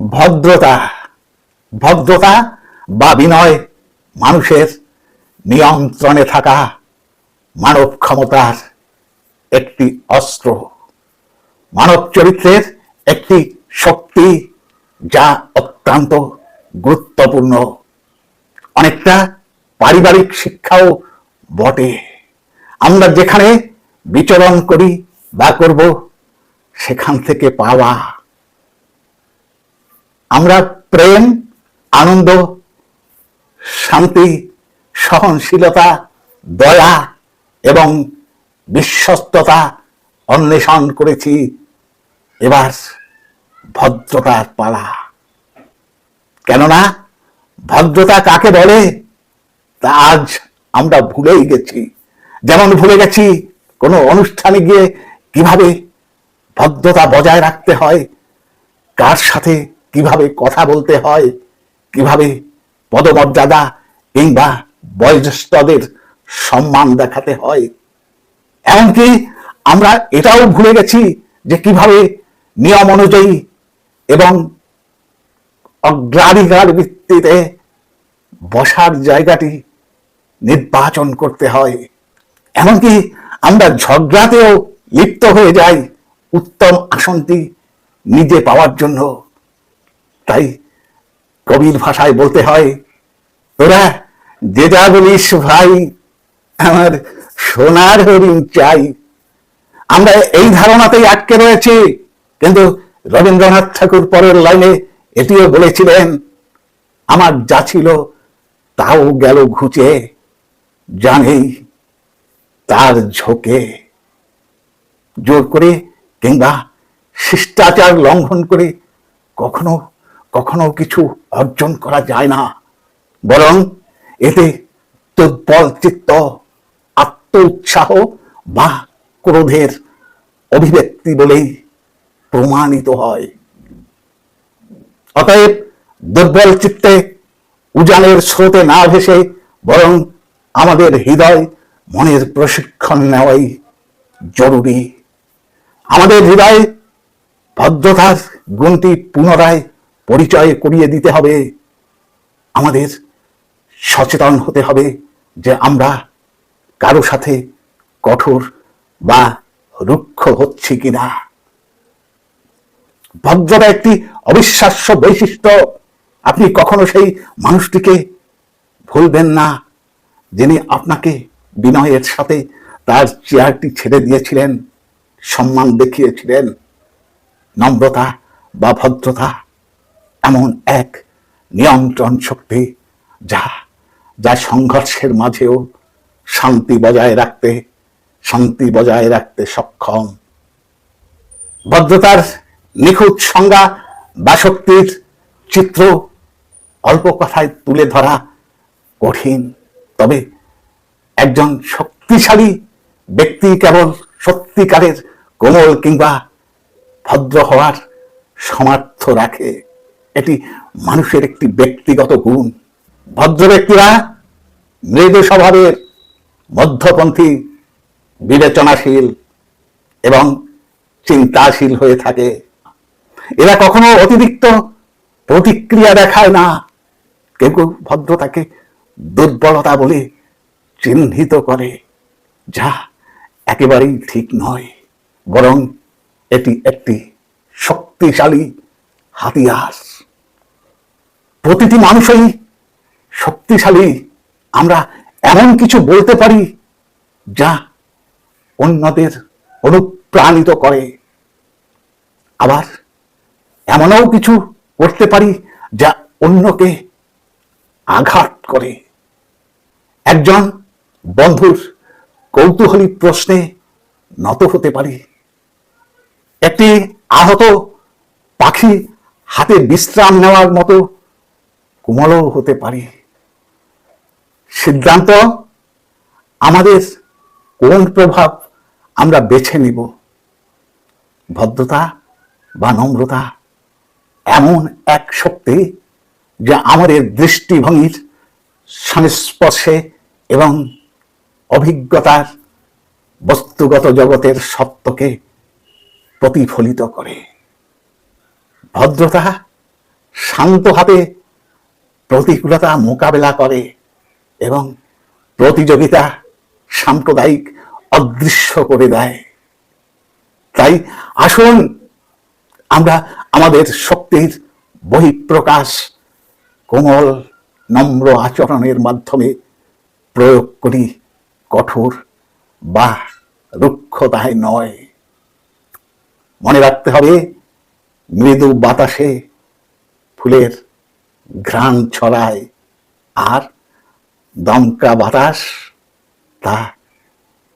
ভদ্রতা ভদ্রতা বা বিনয় মানুষের নিয়ন্ত্রণে থাকা মানব ক্ষমতার একটি অস্ত্র। মানব চরিত্রের একটি শক্তি যা অত্যন্ত গুরুত্বপূর্ণ। অনেকটা পারিবারিক শিক্ষাও বটে। আমরা যেখানে বিচরণ করি বা করব, সেখান থেকে পাওয়া আমরা প্রেম, আনন্দ, শান্তি, সহনশীলতা, দয়া এবং বিশ্বস্ততা অন্বেষণ করেছি। এবার ভদ্রতার পালা। কেননা ভদ্রতা কাকে বলে? তা আজ আমরা ভুলেই গেছি। যেমন ভুলে গেছি কোনো অনুষ্ঠানে গিয়ে কীভাবে ভদ্রতা বজায় রাখতে হয়, কার সাথে কীভাবে কথা বলতে হয়, কীভাবে পদমর্যাদা কিংবা বয়োজ্যেষ্ঠদের সম্মান দেখাতে হয়। এমনকি আমরা এটাও ভুলে গেছি যে কীভাবে নিয়ম অনুযায়ী এবং অগ্রাধিকার ভিত্তিতে বসার জায়গাটি নির্বাচন করতে হয়। এমনকি আমরা ঝগড়াতেও লিপ্ত হয়ে যাই, উত্তম আসনটি নিজে পাওয়ার জন্য। তাই কবির ভাষায় বলতে হয় যে যা বলিস ভাই, আমার সোনার হরিণ চাই। আমরা এই ধারণাতেই আটকে রয়েছি, কিন্তু রবীন্দ্রনাথ ঠাকুর পরের লাইনে এটিও বলেছিলেন, আমার যা ছিল তাও গেল ঘুচে, জানেই তার ঝোঁকে। জোর করে কিংবা শিষ্টাচার লঙ্ঘন করে কখনো কখনো কিছু অর্জন করা যায় না। বরং এতে দুর্বল চিত্ত আত্ম উৎসাহ বা ক্রোধের অভিব্যক্তি বলেই প্রমাণিত হয়। অতএব দুর্বল চিত্তে উজানের স্রোতে না ভেসে বরং আমাদের হৃদয় মনের প্রশিক্ষণ নেওয়াই জরুরি। আমাদের হৃদয়ে ভদ্রতার গুণটি পুনরায় পরিচয় করিয়ে দিতে হবে। আমাদের সচেতন হতে হবে যে আমরা কারও সাথে কঠোর বা রুক্ষ হচ্ছি কিনা। ভদ্রতা একটি অবিশ্বাস্য বৈশিষ্ট্য। আপনি কখনো সেই মানুষটিকে ভুলবেন না, যিনি আপনাকে বিনয়ের সাথে তার চেয়ারটি ছেড়ে দিয়েছিলেন, সম্মান দেখিয়েছিলেন। নম্রতা বা ভদ্রতা এমন এক নিয়ন্ত্রণ শক্তি যা যা সংঘর্ষের মাঝেও শান্তি বজায় রাখতে, শান্তি বজায় রাখতে সক্ষম। ভদ্রতার নিখুঁত সংজ্ঞা বা শক্তির চিত্র অল্প কথায় তুলে ধরা কঠিন, তবে একজন শক্তিশালী ব্যক্তি কেবল সত্যিকারের কোমল কিংবা ভদ্র হওয়ার সামর্থ্য রাখে। এটি মানুষের একটি ব্যক্তিগত গুণ। ভদ্র ব্যক্তিরা মৃদু স্বভাবের মধ্যপন্থী, বিবেচনাশীল এবং চিন্তাশীল হয়ে থাকে। এরা কখনো অতিরিক্ত প্রতিক্রিয়া দেখায় না। কেউ কেউ ভদ্রতাকে দুর্বলতা বলে চিহ্নিত করে, যা একেবারেই ঠিক নয়, বরং এটি একটি শক্তিশালী হাতিয়ার। প্রতিটি মানুষই শক্তিশালী। আমরা এমন কিছু বলতে পারি যা অন্যদের অনুপ্রাণিত করে। আবার এমনও কিছু করতে পারি যা অন্যকে আঘাত করে। একজন বন্ধুর কৌতূহলী প্রশ্নে নত হতে পারি। একটি আহত পাখি হাতে বিশ্রাম নেওয়ার মতো কোমলও হতে পারি। সিদ্ধান্ত আমাদের কোন প্রভাব আমরা বেছে নিব? ভদ্রতা বা নম্রতা এমন এক শক্তি যা আমাদের দৃষ্টিভঙ্গির সংস্পর্শে এবং অভিজ্ঞতার বস্তুগত জগতের সত্যকে প্রতিফলিত করে। ভদ্রতা শান্ত হাতে প্রতিকূলতা মোকাবেলা করে এবং প্রতিযোগিতা সাম্প্রদায়িক অদৃশ্য করে দেয়। তাই আসুন আমরা আমাদের শক্তির বহিঃপ্রকাশ কোমল, নম্র আচরণের মাধ্যমে প্রয়োগ করি কঠোর বা রুক্ষতায় নয়। মনে রাখতে হবে, মৃদু বাতাসে ফুলের ঘ্রাণ ছড়ায়। আর দমকা বাতাস তা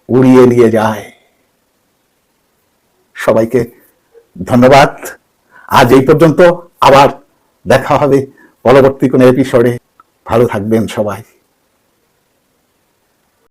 উড়িয়ে নিয়ে যায়। সবাইকে ধন্যবাদ। আজ এই পর্যন্ত আবার দেখা হবে পরবর্তী কোনো এপিসোডে ভালো থাকবেন সবাই।